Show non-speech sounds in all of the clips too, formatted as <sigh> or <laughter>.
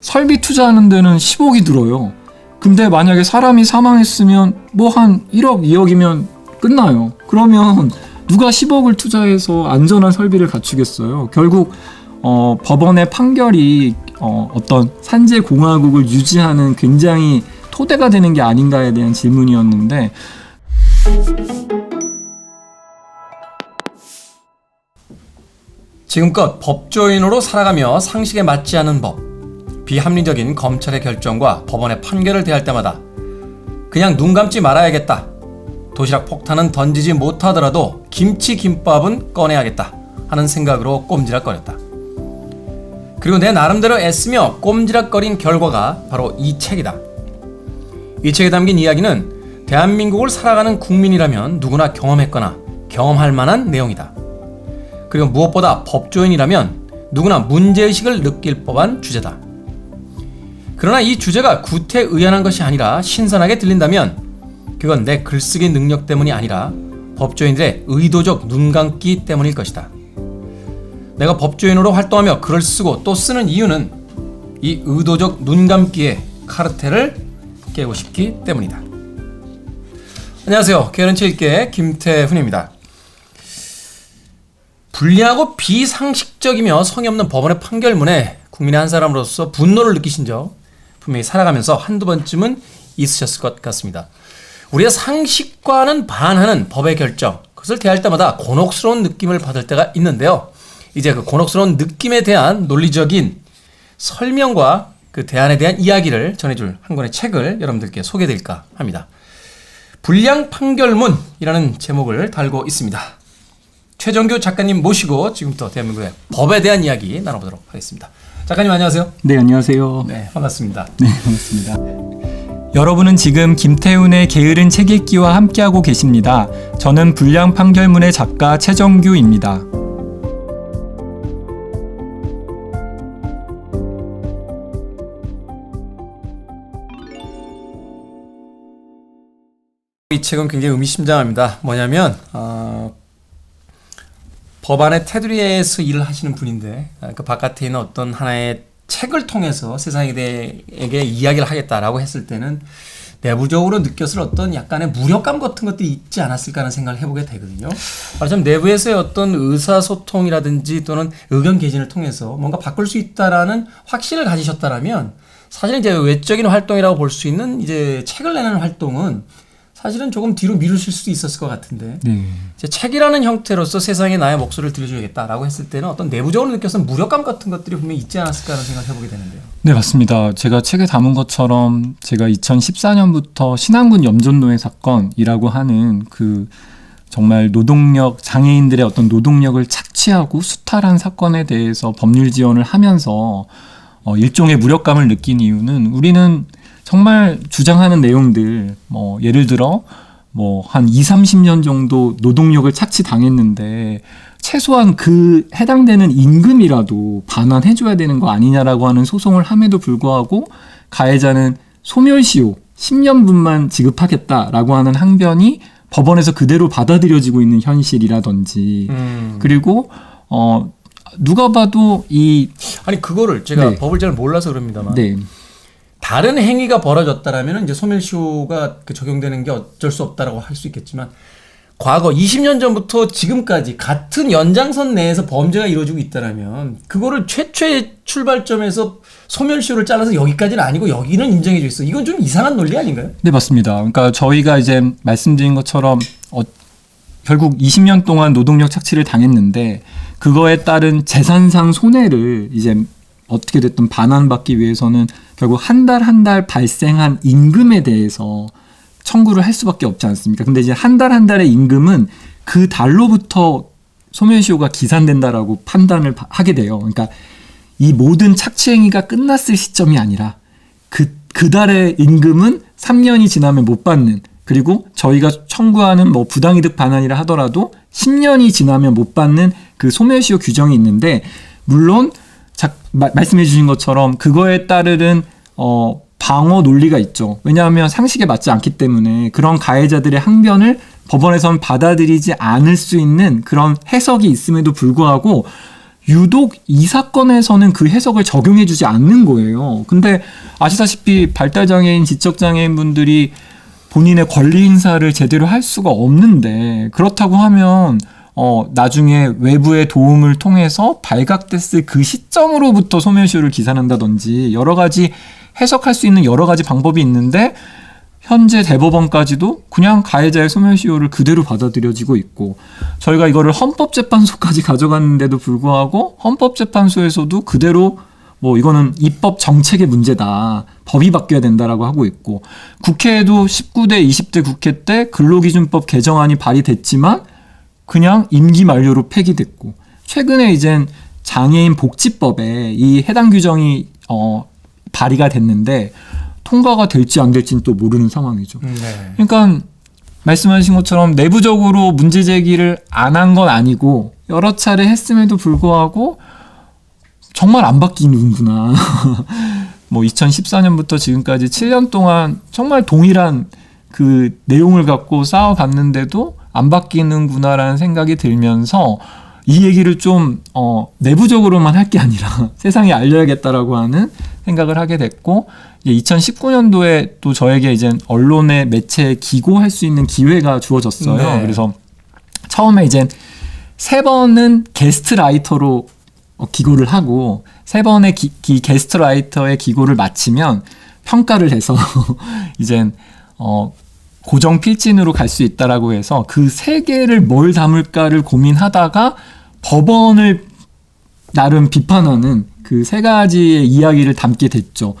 설비 투자하는 데는 10억이 들어요. 근데 만약에 사람이 사망했으면 뭐 한 1억, 2억이면 끝나요. 그러면 누가 10억을 투자해서 안전한 설비를 갖추겠어요. 결국 어, 법원의 판결이 어, 어떤 산재 공화국을 유지하는 굉장히 토대가 되는 게 아닌가에 대한 질문이었는데 지금껏 법조인으로 살아가며 상식에 맞지 않은 법, 비합리적인 검찰의 결정과 법원의 판결을 대할 때마다 그냥 눈 감지 말아야겠다. 도시락 폭탄은 던지지 못하더라도 김치 김밥은 꺼내야겠다 하는 생각으로 꼼지락거렸다. 그리고 내 나름대로 애쓰며 꼼지락거린 결과가 바로 이 책이다. 이 책에 담긴 이야기는 대한민국을 살아가는 국민이라면 누구나 경험했거나 경험할 만한 내용이다. 그리고 무엇보다 법조인이라면 누구나 문제의식을 느낄 법한 주제다. 그러나 이 주제가 구태의연한 것이 아니라 신선하게 들린다면 그건 내 글쓰기 능력 때문이 아니라 법조인들의 의도적 눈감기 때문일 것이다. 내가 법조인으로 활동하며 글을 쓰고 또 쓰는 이유는 이 의도적 눈감기의 카르텔을 깨고 싶기 때문이다. 안녕하세요. 게으른 책읽기의 김태훈입니다. 불리하고 비상식적이며 성의 없는 법원의 판결문에 국민의 한 사람으로서 분노를 느끼신 적 분명히 살아가면서 한두 번쯤은 있으셨을 것 같습니다. 우리가 상식과는 반하는 법의 결정, 그것을 대할 때마다 곤혹스러운 느낌을 받을 때가 있는데요. 이제 그 곤혹스러운 느낌에 대한 논리적인 설명과 그 대안에 대한 이야기를 전해줄 한 권의 책을 여러분들께 소개드릴까 합니다. 불량 판결문이라는 제목을 달고 있습니다. 최정규 작가님 모시고 지금부터 대한민국의 법에 대한 이야기 나눠보도록 하겠습니다. 작가님 안녕하세요. 네 안녕하세요. 네 반갑습니다. 네 반갑습니다. 여러분은 지금 김태훈의 게으른 책 읽기와 함께하고 계십니다. 저는 불량 판결문의 작가 최정규입니다. 이 책은 굉장히 의미심장합니다. 뭐냐면 어, 법안의 테두리에서 일을 하시는 분인데 어, 그 바깥에 있는 어떤 하나의 책을 통해서 세상에게 이야기를 하겠다라고 했을 때는 내부적으로 느꼈을 어떤 약간의 무력감 같은 것들이 있지 않았을까 하는 생각을 해보게 되거든요. 말하자면 내부에서의 어떤 의사소통이라든지 또는 의견 개진을 통해서 뭔가 바꿀 수 있다라는 확신을 가지셨다라면 사실 이제 외적인 활동이라고 볼 수 있는 이제 책을 내는 활동은 사실은 조금 뒤로 미루실 수도 있었을 것 같은데 네. 이제 책이라는 형태로서 세상에 나의 목소리를 들려줘야겠다라고 했을 때는 어떤 내부적으로 느꼈던 무력감 같은 것들이 분명히 있지 않았을까 하는 생각을 해보게 되는데요. 네, 맞습니다. 제가 책에 담은 것처럼 제가 2014년부터 신안군 염전노예 사건이라고 하는 그 정말 노동력 장애인들의 어떤 노동력을 착취하고 수탈한 사건에 대해서 법률 지원을 하면서 어, 일종의 무력감을 느낀 이유는 우리는 정말 주장하는 내용들 뭐 예를 들어 뭐 한 2, 30년 정도 노동력을 착취 당했는데 최소한 그 해당되는 임금이라도 반환해 줘야 되는 거 아니냐라고 하는 소송을 함에도 불구하고 가해자는 소멸시효 10년분만 지급하겠다라고 하는 항변이 법원에서 그대로 받아들여지고 있는 현실이라든지 음. 그리고 어 누가 봐도 이 아니 그거를 제가 네. 법을 잘 몰라서 그럽니다만 네. 다른 행위가 벌어졌다라면 이제 소멸시효가 그 적용되는 게 어쩔 수 없다라고 할 수 있겠지만 과거 20년 전부터 지금까지 같은 연장선 내에서 범죄가 이루어지고 있다라면 그거를 최초의 출발점에서 소멸시효를 잘라서 여기까지는 아니고 여기는 인정해 줘 있어. 이건 좀 이상한 논리 아닌가요? 네, 맞습니다. 그러니까 저희가 이제 말씀드린 것처럼 어, 결국 20년 동안 노동력 착취를 당했는데 그거에 따른 재산상 손해를 이제 어떻게 됐든 반환받기 위해서는 결국 한 달 한 달 발생한 임금에 대해서 청구를 할 수밖에 없지 않습니까? 근데 이제 한 달한 달의 임금은 그 달로부터 소멸시효가 기산된다라고 판단을 바- 하게 돼요. 그러니까 이 모든 착취 행위가 끝났을 시점이 아니라 그, 그 달의 임금은 3년이 지나면 못 받는 그리고 저희가 청구하는 뭐 부당이득 반환이라 하더라도 10년이 지나면 못 받는 그 소멸시효 규정이 있는데 물론 자, 마- 말씀해 주신 것처럼 그거에 따르는 어 방어 논리가 있죠. 왜냐하면 상식에 맞지 않기 때문에 그런 가해자들의 항변을 법원에선 받아들이지 않을 수 있는 그런 해석이 있음에도 불구하고 유독 이 사건에서는 그 해석을 적용해 주지 않는 거예요. 근데 아시다시피 발달장애인, 지적장애인 분들이 본인의 권리 행사를 제대로 할 수가 없는데 그렇다고 하면 어 나중에 외부의 도움을 통해서 발각됐을 그 시점으로부터 소멸시효를 기산한다든지 여러 가지 해석할 수 있는 여러 가지 방법이 있는데 현재 대법원까지도 그냥 가해자의 소멸시효를 그대로 받아들여지고 있고 저희가 이거를 헌법재판소까지 <laughs> 가져갔는데도 불구하고 헌법재판소에서도 그대로 뭐 이거는 입법 정책의 문제다. 법이 바뀌어야 된다라고 하고 있고 국회에도 19대 20대 국회 때 근로기준법 개정안이 발의됐지만 그냥 임기 만료로 폐기됐고 최근에 이젠 장애인 복지법에 이 해당 규정이 어 발의가 됐는데 통과가 될지 안 될지는 또 모르는 상황이죠. 음, 네. 그러니까 말씀하신 것처럼 내부적으로 문제 제기를 안 한 건 아니고 여러 차례 했음에도 불구하고 정말 안 바뀌는구나. <laughs> 뭐 2014년부터 지금까지 7년 동안 정말 동일한 그 내용을 갖고 싸워봤는데도 안 바뀌는구나라는 생각이 들면서 이 얘기를 좀 어, 내부적으로만 할 게 아니라 <laughs> 세상에 알려야겠다라고 하는 생각을 하게 됐고 이제 2019년도에 또 저에게 이제 언론의 매체에 기고할 수 있는 기회가 주어졌어요. 네. 그래서 처음에 이제 세 번은 게스트 라이터로 어, 기고를 하고 세 번의 기, 기- 게스트 라이터의 기고를 마치면 평가를 해서 <laughs> 이젠 어 고정 필진으로 갈 수 있다라고 해서 그 세 개를 뭘 담을까를 고민하다가 법원을 나름 비판하는 그 세 가지의 이야기를 담게 됐죠.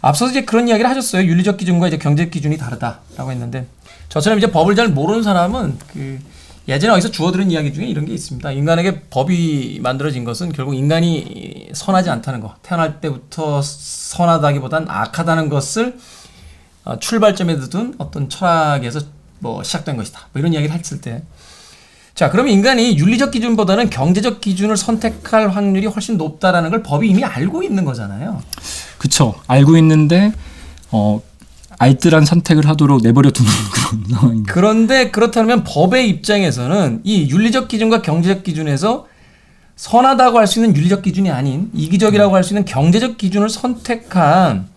앞서서 이제 그런 이야기를 하셨어요. 윤리적 기준과 이제 경제적 기준이 다르다라고 했는데 저처럼 이제 법을 잘 모르는 사람은 그 예전에 어디서 주워들은 이야기 중에 이런 게 있습니다. 인간에게 법이 만들어진 것은 결국 인간이 선하지 않다는 거. 태어날 때부터 선하다기보단 악하다는 것을 어, 출발점에 둔 어떤 철학에서 뭐 시작된 것이다. 뭐 이런 이야기를 했을 때 자, 그러면 인간이 윤리적 기준보다는 경제적 기준을 선택할 확률이 훨씬 높다라는 걸 법이 이미 알고 있는 거잖아요. 그쵸. 알고 있는데 어 알뜰한 선택을 하도록 내버려 두는 <laughs> 그런 상황입니다. 그런데 그렇다면 법의 입장에서는 이 윤리적 기준과 경제적 기준에서 선하다고 할 수 있는 윤리적 기준이 아닌 이기적이라고 할 수 있는 경제적 기준을 선택한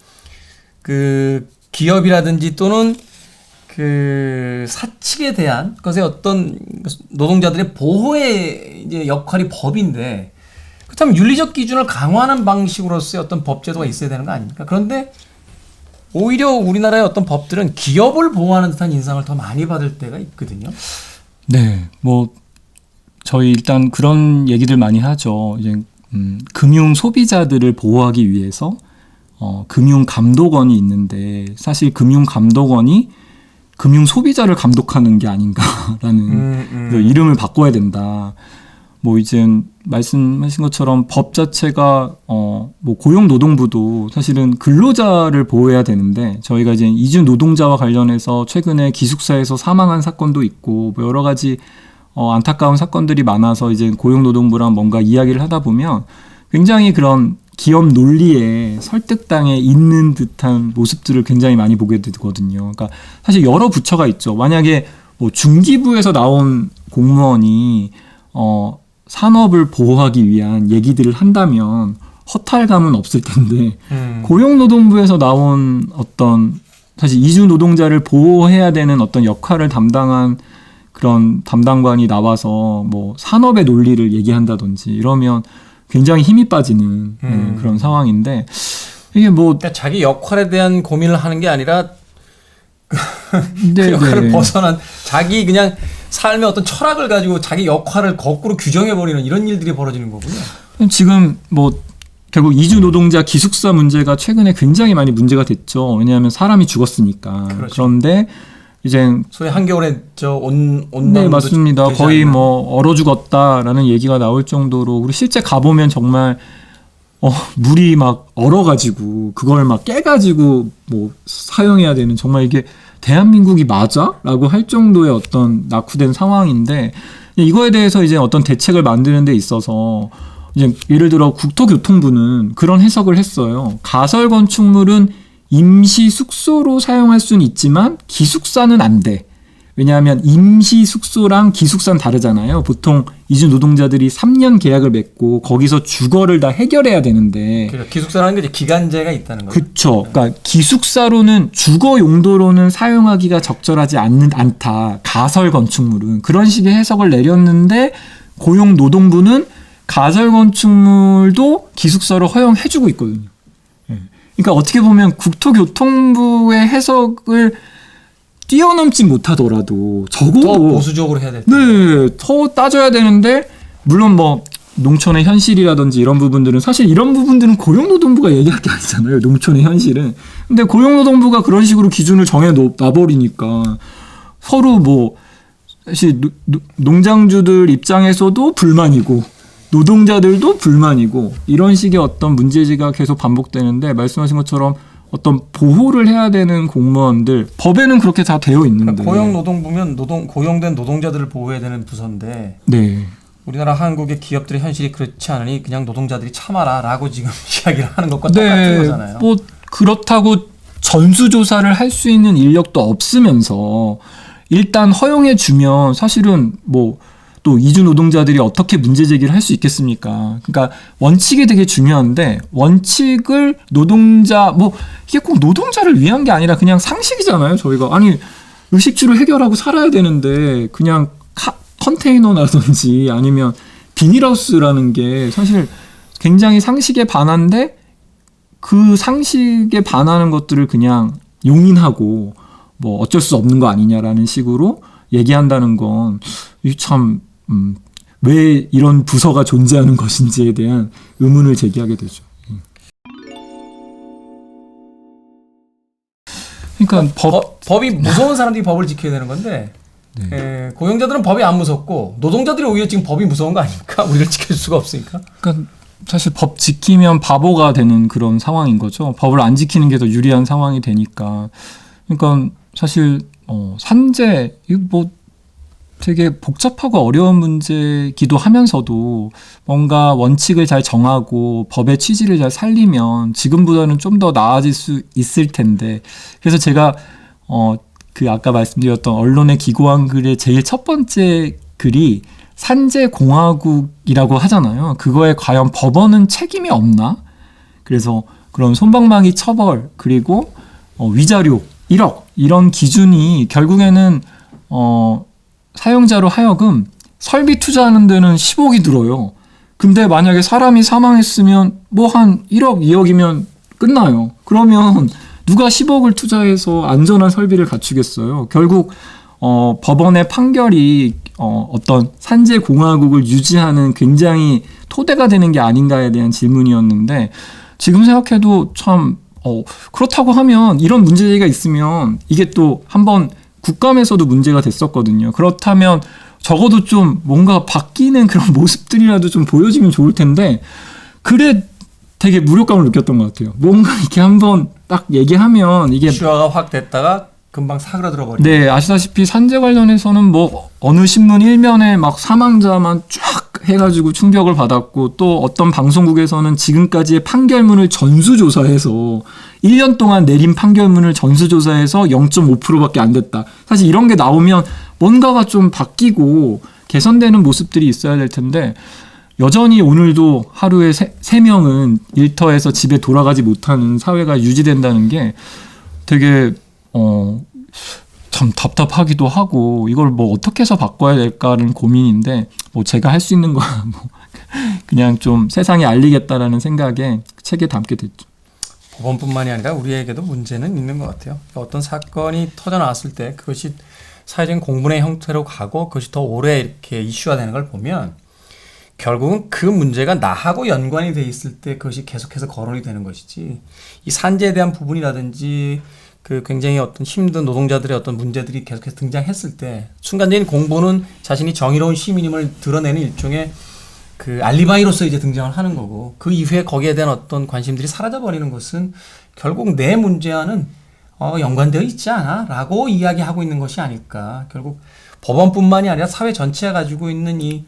그 기업이라든지 또는 그 사측에 대한 것의 어떤 노동자들의 보호의 이제 역할이 법인데 그렇다면 윤리적 기준을 강화하는 방식으로서의 어떤 법 제도가 있어야 되는 거 아닙니까? 그런데 오히려 우리나라의 어떤 법들은 기업을 보호하는 듯한 인상을 더 많이 받을 때가 있거든요. 네, 뭐 저희 일단 그런 얘기들 많이 하죠. 이제 음, 금융 소비자들을 보호하기 위해서 어, 금융 감독원이 있는데 사실 금융 감독원이 금융 소비자를 감독하는 게 아닌가라는 그 이름을 바꿔야 된다. 뭐 이제 말씀하신 것처럼 법 자체가 어 뭐 고용노동부도 사실은 근로자를 보호해야 되는데 저희가 이제 이주 노동자와 관련해서 최근에 기숙사에서 사망한 사건도 있고 뭐 여러 가지 어 안타까운 사건들이 많아서 이제 고용노동부랑 뭔가 이야기를 하다 보면 굉장히 그런 기업 논리에 설득당해 있는 듯한 모습들을 굉장히 많이 보게 되거든요. 그러니까 사실 여러 부처가 있죠. 만약에 뭐 중기부에서 나온 공무원이 어 산업을 보호하기 위한 얘기들을 한다면 허탈감은 없을 텐데 음. 고용노동부에서 나온 어떤 사실 이주 노동자를 보호해야 되는 어떤 역할을 담당한 그런 담당관이 나와서 뭐 산업의 논리를 얘기한다든지 이러면 굉장히 힘이 빠지는 네, 음. 그런 상황인데 이게 뭐 그러니까 자기 역할에 대한 고민을 하는 게 아니라 <laughs> 그 네, 역할을 네. 벗어난 자기 그냥 삶의 어떤 철학을 가지고 자기 역할을 거꾸로 규정해 버리는 이런 일들이 벌어지는 거군요. 지금 뭐 결국 이주 노동자 기숙사 문제가 최근에 굉장히 많이 문제가 됐죠. 왜냐하면 사람이 죽었으니까. 그렇죠. 그런데 이제 소위 한겨울에 저온 온난도 네 맞습니다. 거의 않나. 뭐 얼어 죽었다라는 얘기가 나올 정도로 그리고 실제 가 보면 정말 어 물이 막 얼어 가지고 그걸 막 깨 가지고 뭐 사용해야 되는 정말 이게 대한민국이 맞아?라고 할 정도의 어떤 낙후된 상황인데 이거에 대해서 이제 어떤 대책을 만드는 데 있어서 이제 예를 들어 국토교통부는 그런 해석을 했어요. 가설 건축물은 임시 숙소로 사용할 수는 있지만 기숙사는 안 돼. 왜냐하면 임시 숙소랑 기숙사는 다르잖아요. 보통 이주 노동자들이 3년 계약을 맺고 거기서 주거를 다 해결해야 되는데 그러니까 기숙사라는 게 이제 기간제가 있다는 거죠. 그쵸. 그러니까 기숙사로는 주거 용도로는 사용하기가 적절하지 않는 않다. 가설 건축물은 그런 식의 해석을 내렸는데 고용 노동부는 가설 건축물도 기숙사로 허용해주고 있거든요. 예. 그러니까 어떻게 보면 국토교통부의 해석을 뛰어넘지 못하더라도 더 적어도 보수적으로 해야 될 때. 네, 더 따져야 되는데 물론 뭐 농촌의 현실이라든지 이런 부분들은 사실 이런 부분들은 고용노동부가 얘기할 게 아니잖아요. 농촌의 현실은. 근데 고용노동부가 그런 식으로 기준을 정해 놓- 놔버리니까 서로 뭐 사실 노- 노- 농장주들 입장에서도 불만이고 노동자들도 불만이고 이런 식의 어떤 문제지가 계속 반복되는데 말씀하신 것처럼 어떤 보호를 해야 되는 공무원들 법에는 그렇게 다 되어 있는데 그러니까 고용 노동부면 노동 고용된 노동자들을 보호해야 되는 부서인데 네. 우리나라 한국의 기업들의 현실이 그렇지 않으니 그냥 노동자들이 참아라라고 지금 <laughs> 이야기를 하는 것과 똑같은 네, 거잖아요. 뭐 그렇다고 전수 조사를 할 수 있는 인력도 없으면서 일단 허용해 주면 사실은 뭐 또 이주 노동자들이 어떻게 문제 제기를 할 수 있겠습니까? 그러니까 원칙이 되게 중요한데 원칙을 노동자 뭐 이게 꼭 노동자를 위한 게 아니라 그냥 상식이잖아요. 저희가 아니 의식주를 해결하고 살아야 되는데 그냥 카, 컨테이너라든지 아니면 비닐하우스라는 게 사실 굉장히 상식에 반한데 그 상식에 반하는 것들을 그냥 용인하고 뭐 어쩔 수 없는 거 아니냐라는 식으로 얘기한다는 건 참 음, 왜 이런 부서가 존재하는 것인지에 대한 의문을 제기하게 되죠. 음. 그러니까 법 법, 법 이 무서운 사람들이 법을 지켜야 되는 건데 네. 에, 고용자들은 법이 안 무섭고 노동자들이 오히려 지금 법이 무서운 거 아닙니까? <laughs> 우리를 지켜줄 수가 없으니까. 그러니까 사실 법 지키면 바보가 되는 그런 상황인 거죠. 법을 안 지키는 게 더 유리한 상황이 되니까. 그러니까 사실 어, 산재 이거 뭐 되게 복잡하고 어려운 문제기도 하면서도 뭔가 원칙을 잘 정하고 법의 취지를 잘 살리면 지금보다는 좀 더 나아질 수 있을 텐데 그래서 제가 어 그 아까 말씀드렸던 언론에 기고한 글의 제일 첫 번째 글이 산재 공화국이라고 하잖아요. 그거에 과연 법원은 책임이 없나? 그래서 그런 손방망이 처벌 그리고 어, 위자료 1억 이런 기준이 결국에는 어, 사용자로 하여금 설비 투자하는 데는 10억이 들어요. 근데 만약에 사람이 사망했으면 뭐 한 1억, 2억이면 끝나요. 그러면 누가 10억을 투자해서 안전한 설비를 갖추겠어요. 결국 어, 법원의 판결이 어, 어떤 산재 공화국을 유지하는 굉장히 토대가 되는 게 아닌가에 대한 질문이었는데 지금 생각해도 참 어, 그렇다고 하면 이런 문제제기가 있으면 이게 또 한번 국감에서도 문제가 됐었거든요. 그렇다면 적어도 좀 뭔가 바뀌는 그런 <laughs> 모습들이라도 좀 보여지면 좋을 텐데 그래 되게 무력감을 느꼈던 것 같아요. 뭔가 이렇게 한번 딱 얘기하면 이게 슈화가 확 됐다가 금방 사그라들어 버리고. 네, 아시다시피 산재 관련해서는 뭐 어느 신문 일면에 막 사망자만 쫙 해가지고 충격을 받았고 또 어떤 방송국에서는 지금까지의 판결문을 전수조사해서 1년 동안 내린 판결문을 전수조사해서 0.5%밖에 안 됐다. 사실 이런 게 나오면 뭔가가 좀 바뀌고 개선되는 모습들이 있어야 될 텐데 여전히 오늘도 하루에 세, 세 명은 일터에서 집에 돌아가지 못하는 사회가 유지된다는 게 되게 어, 참 답답하기도 하고 이걸 뭐 어떻게 해서 바꿔야 될까는 고민인데 뭐 제가 할 수 있는 거 <laughs> 뭐 그냥 좀 세상에 알리겠다라는 생각에 책에 담게 됐죠. 법원뿐만이 아니라 우리에게도 문제는 있는 것 같아요. 그러니까 어떤 사건이 터져 나왔을 때 그것이 사회적인 공분의 형태로 가고 그것이 더 오래 이렇게 이슈화 되는 걸 보면 결국은 그 문제가 나하고 연관이 돼 있을 때 그것이 계속해서 거론이 되는 것이지 이 산재에 대한 부분이라든지 그 굉장히 어떤 힘든 노동자들의 어떤 문제들이 계속해서 등장했을 때 순간적인 공보는 자신이 정의로운 시민임을 드러내는 일종의 그 알리바이로서 이제 등장을 하는 거고 그 이후에 거기에 대한 어떤 관심들이 사라져 버리는 것은 결국 내 문제와는 어, 연관되어 있지 않아라고 이야기하고 있는 것이 아닐까 결국 법원뿐만이 아니라 사회 전체가 가지고 있는 이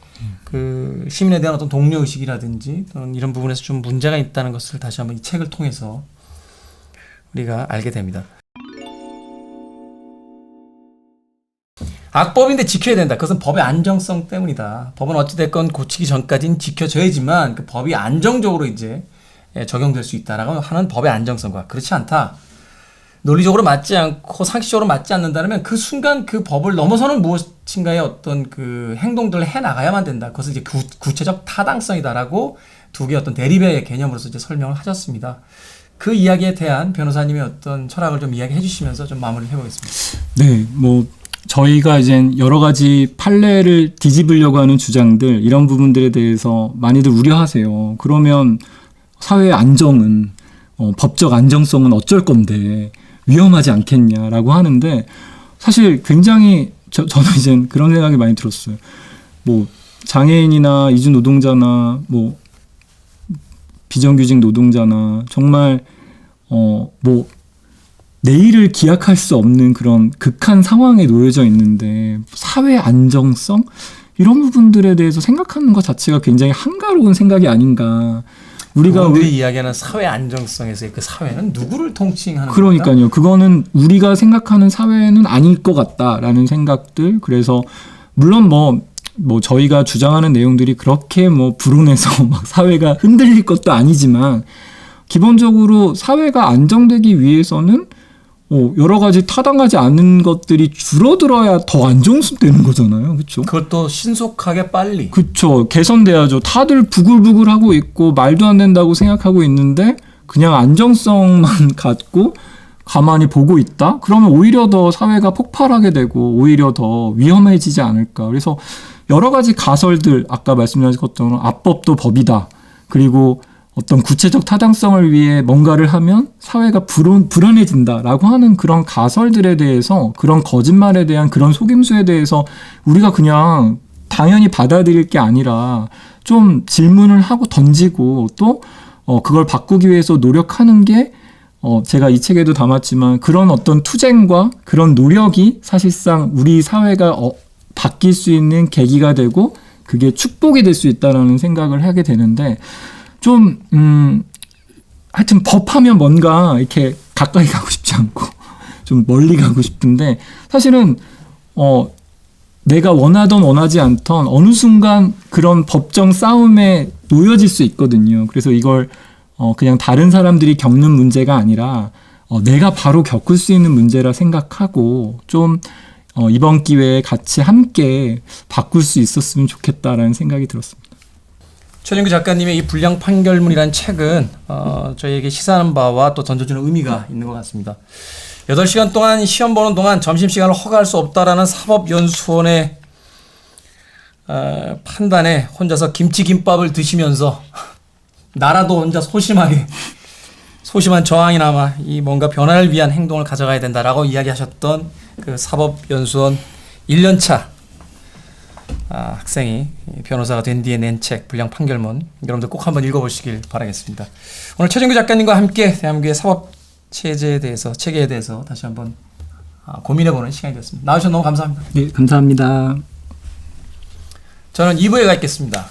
그 시민에 대한 어떤 동료 의식이라든지 또는 이런 부분에서 좀 문제가 있다는 것을 다시 한번 이 책을 통해서 우리가 알게 됩니다. 악법인데 지켜야 된다. 그것은 법의 안정성 때문이다. 법은 어찌됐건 고치기 전까지는 지켜져야지만 그 법이 안정적으로 이제 예, 적용될 수 있다라고 하는 법의 안정성과 그렇지 않다. 논리적으로 맞지 않고 상식적으로 맞지 않는다면 그 순간 그 법을 넘어서는 무엇인가의 어떤 그 행동들을 해 나가야만 된다. 그것은 이제 구, 구체적 타당성이다라고 두 개의 어떤 대립의 개념으로서 이제 설명을 하셨습니다. 그 이야기에 대한 변호사님의 어떤 철학을 좀 이야기해 주시면서 좀 마무리를 해보겠습니다. 네, 뭐 저희가 이제 여러 가지 판례를 뒤집으려고 하는 주장들 이런 부분들에 대해서 많이들 우려하세요. 그러면 사회의 안정은 어, 법적 안정성은 어쩔 건데 위험하지 않겠냐라고 하는데 사실 굉장히 저, 저는 이제 그런 생각이 많이 들었어요. 뭐 장애인이나 이주 노동자나 뭐 비정규직 노동자나 정말 어뭐 내일을 기약할 수 없는 그런 극한 상황에 놓여져 있는데 사회 안정성 이런 부분들에 대해서 생각하는 것 자체가 굉장히 한가로운 생각이 아닌가. 우리가 우리- 이야기하는 사회 안정성에서의 그 사회는 누구를 통칭하는? 그러니까요. 그거는 우리가 생각하는 사회는 아닐 것 같다라는 생각들. 그래서 물론 뭐, 뭐 저희가 주장하는 내용들이 그렇게 뭐 불온해서 <laughs> 막 사회가 흔들릴 것도 아니지만 기본적으로 사회가 안정되기 위해서는 어, 여러 가지 타당하지 않은 것들이 줄어들어야 더 안정되는 거잖아요. 그렇죠? 그것도 신속하게 빨리 그쵸. 개선돼야죠. 다들 부글부글하고 있고 말도 안 된다고 생각하고 있는데 그냥 안정성만 <laughs> 갖고 가만히 보고 있다? 그러면 오히려 더 사회가 폭발하게 되고 오히려 더 위험해지지 않을까. 그래서 여러 가지 가설들, 아까 말씀드린 것처럼 압법도 법이다. 그리고 어떤 구체적 타당성을 위해 뭔가를 하면 사회가 불안, 불안해진다라고 하는 그런 가설들에 대해서 그런 거짓말에 대한 그런 속임수에 대해서 우리가 그냥 당연히 받아들일 게 아니라 좀 질문을 하고 던지고 또 어, 그걸 바꾸기 위해서 노력하는 게 어, 제가 이 책에도 담았지만 그런 어떤 투쟁과 그런 노력이 사실상 우리 사회가 어, 바뀔 수 있는 계기가 되고 그게 축복이 될 수 있다라는 생각을 하게 되는데 좀, 음, 하여튼 법하면 뭔가 이렇게 가까이 <laughs> 가고 싶지 않고 좀 멀리 가고 싶은데 사실은 어, 내가 원하던 원하지 않던 어느 순간 그런 법정 싸움에 놓여질 수 있거든요. 그래서 이걸 어, 그냥 다른 사람들이 겪는 문제가 아니라 어, 내가 바로 겪을 수 있는 문제라 생각하고 좀 어, 이번 기회에 같이 함께 바꿀 수 있었으면 좋겠다라는 생각이 들었습니다. 최진규 작가님의 이 불량 판결문이란 책은 어, 저희에게 시사하는 바와 또 던져주는 의미가 있는 것 같습니다. 8시간 동안 시험 보는 동안 점심시간을 허가할 수 없다라는 사법연수원의 어, 판단에 혼자서 김치김밥을 드시면서 나라도 혼자 소심하게 소심한 저항이나마 이 뭔가 변화를 위한 행동을 가져가야 된다라고 이야기하셨던 그 사법연수원 1년차 아, 학생이 변호사가 된 뒤에 낸 책 불량 판결문 여러분들 꼭 한번 읽어보시길 바라겠습니다. 오늘 최정규 작가님과 함께 대한민국의 사법 체제에 대해서 체계에 대해서 다시 한번 아, 고민해보는 시간이 되었습니다. 나와주셔서 너무 감사합니다. 네, 감사합니다. 저는 2부에 가 있겠습니다.